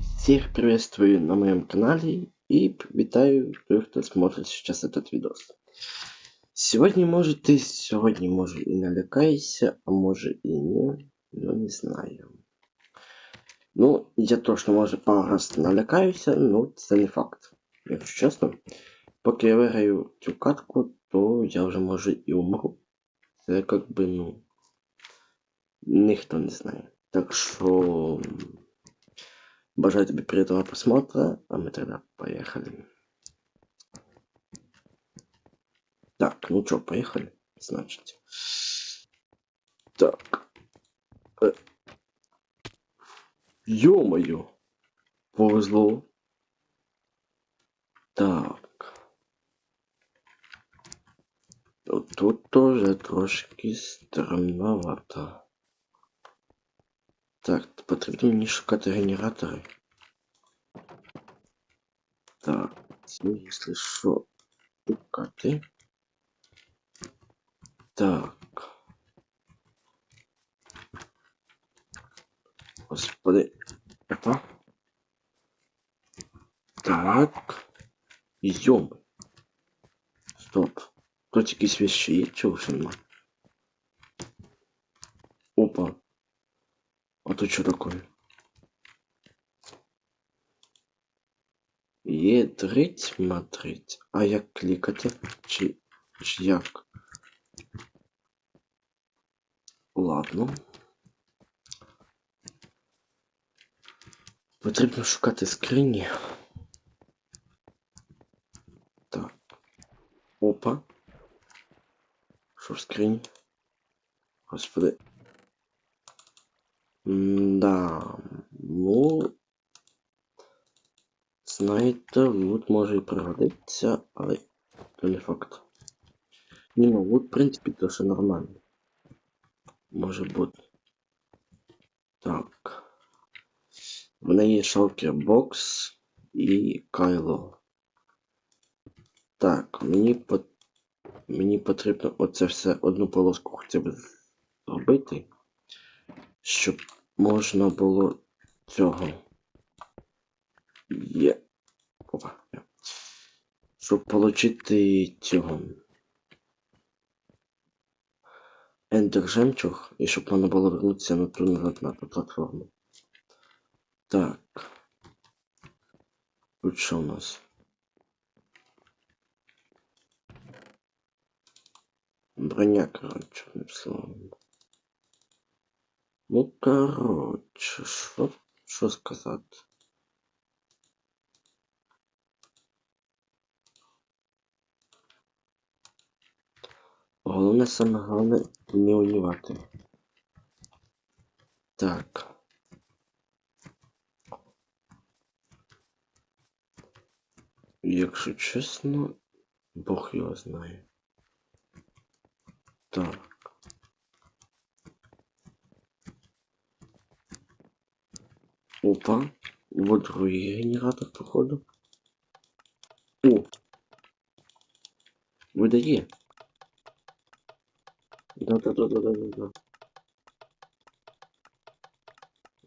Всех приветствую на моем канале и витаю тех, кто смотрит сейчас этот видос. Сегодня может ты, сегодня может и налякайся, а может и не, ну не знаю. Ну, я точно може пару раз налякаюся, ну це не факт. Якщо чесно, поки я виграю цю катку, то я вже може і умру. Це как би, ну. Ніхто не знає. Так що. Бажаю тебе приятного просмотра, а мы тогда поехали. Так, ну чё, поехали, значит. Так. Э. Ё-моё! Повезло. Так. Тут тоже трошки странновато. Так, потрібно мені шукати генератори. Так, це, якщо що, шукати. Так. Господи. Опа. Так. Йом. Стоп. Тут якісь вещи є, чого вже нема? Опа. Что такое? Є-трить, матрить. А як клікати? Чи, чи як? Ладно. Потрібно шукати скрині. Так. Опа. Що в скрині? Господи. Да, ну. Знаєте, лут може і пригодиться, але то не факт. Ні, ну лут, в принципі, то все нормально. Може бути. Так. В мене є бокс і кайло. Так, мені по... мені потрібно оце все одну полоску хоча б зробити щоб можна було цього. Є. Опа. Щоб отримати цього. Ендер жемчуг, і щоб можна було вернутися на ту назад на платформу. Так. Тут що у нас? Броня, коротше, одним словом. Ну, коротше, що, що сказати? Головне саме головне не унівати. Так. Якщо чесно, Бог його знає. Так. Опа. Вот другий генератор, походу. О! Видає. Да-да-да-да-да-да.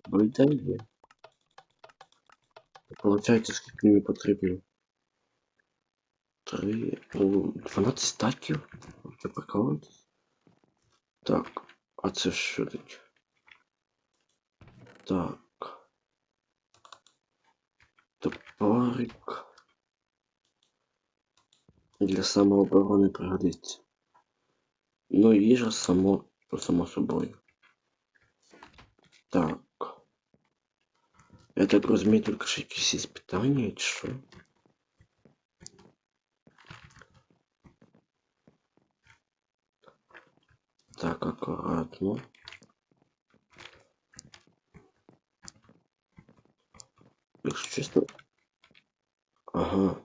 Видає. Получається, скільки мені потрібно. Три... О, 12 статів? Це приколитись? Так, а це що таке? Так. Топорик. Для самооборони пригодиться. Ну і їжа само, само собою. Так. Я так розумію, тільки що якісь іспитання, чи що? Так, акуратно. живых существ. Ага.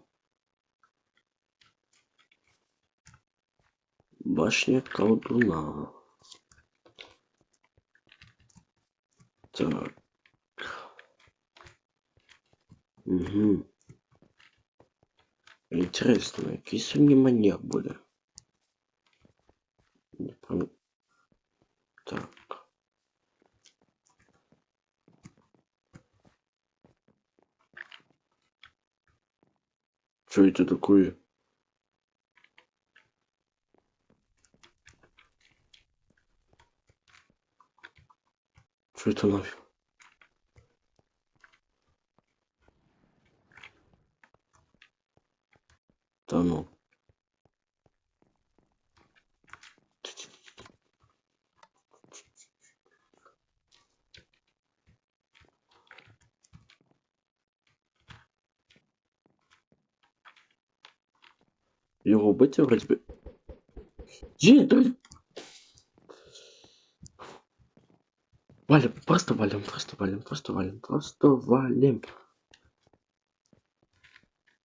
Башня колдуна. Так. Угу. Интересно, какие со маньяк были? Так. Что это такое? Что это нафиг? Да ну. Його бити вроді би. Є, дай. Валим, просто валим, просто валим, просто валим, просто валим.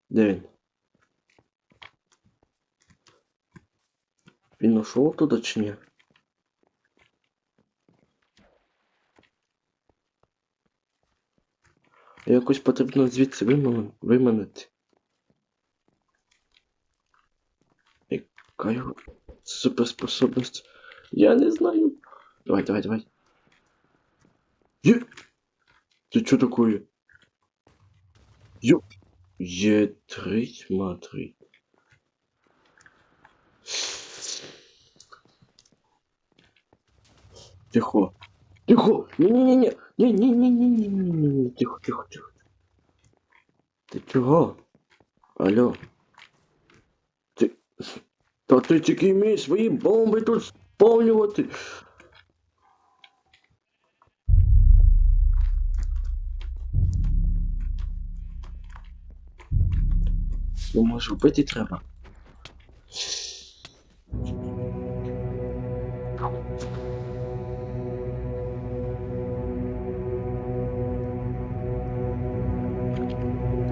Де він? Він ушов туди чи ні? Якось потрібно звідси виман- виманити. Яка його суперспособність? Я не знаю. Давай, давай, давай. Є! Ти що такое? Ё... Є три смотри. Тихо. Тихо! Не-не-не-не! Не-не-не-не-не-не-не! Тихо, тихо, тихо. Ти чого? Алло. Ти... Та ти тільки вмієш свої бомби тут сповнювати. Ну, може, вбити треба.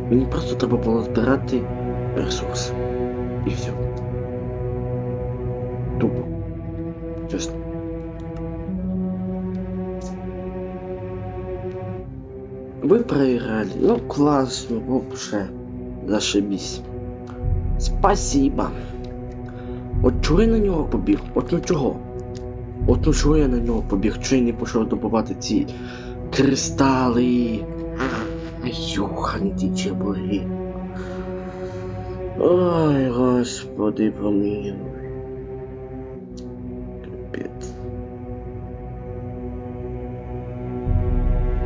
Мені просто треба було збирати ресурси. І все. Чесно. Ви проиграли. Ну классно, вообще. Зашибись. Спасибо. От чого я на нього побіг? От ну чого? От ну чого я на нього побіг? Чого я не пішов добувати ці кристали? Йохані ті чебурі. Ой, господи, помилуй.